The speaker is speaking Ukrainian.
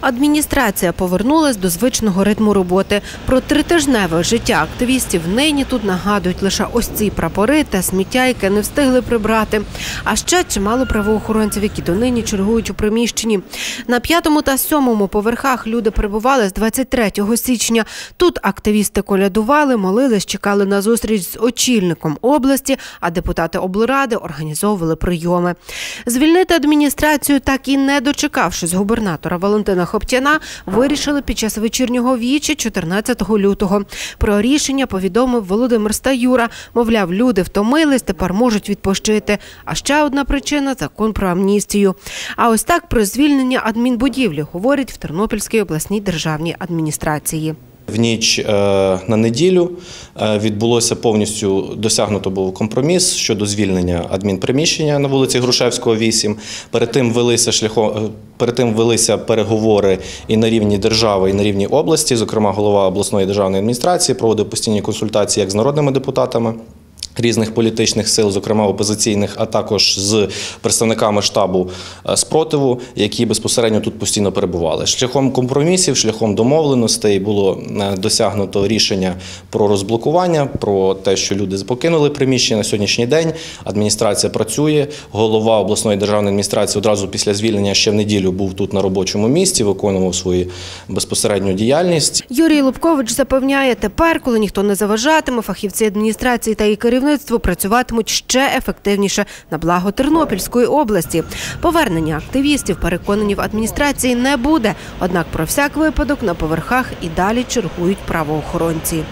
Адміністрація повернулась до звичного ритму роботи. Про тритижневе життя активістів нині тут нагадують лише ось ці прапори та сміття, яке не встигли прибрати. А ще чимало правоохоронців, які донині чергують у приміщенні. На п'ятому та сьомому поверхах люди перебували з 23 січня. Тут активісти колядували, молились, чекали на зустріч з очільником області, а депутати облради організовували прийоми. Звільнити адміністрацію, так і не дочекавшись губернатора Валентина Хоптяна, вирішили під час вечірнього вічі 14 лютого. Про рішення повідомив Володимир Стаюра. Мовляв, люди втомились, тепер можуть відпочити. А ще одна причина закон про амністію. А ось так про звільнення адмінбудівлі говорять в Тернопільській обласній державній адміністрації. В ніч е, на неділю е, відбулося повністю досягнуто був компроміс щодо звільнення адмінприміщення на вулиці Грушевського, 8. Перед тим велися шляхом. е, Перед тим велися переговори і на рівні держави, і на рівні області. Зокрема, голова обласної державної адміністрації проводив постійні консультації як з народними депутатами. Різних політичних сил, зокрема опозиційних, а також з представниками штабу е, спротиву, які безпосередньо тут постійно перебували. Шляхом компромісів, шляхом домовленостей було е, досягнуто рішення про розблокування, про те, що люди покинули приміщення на сьогоднішній день. Адміністрація працює. Голова обласної державної адміністрації одразу після звільнення ще в неділю був тут на робочому місці, виконував свою безпосередню діяльність. Юрій Лубкович запевняє, тепер, коли ніхто не заважатиме, фахівці адміністрації та її керівництво працюватимуть ще ефективніше на благо Тернопільської області. Повернення активістів, переконані в адміністрації, не буде. Однак про всяк випадок на поверхах і далі чергують правоохоронці.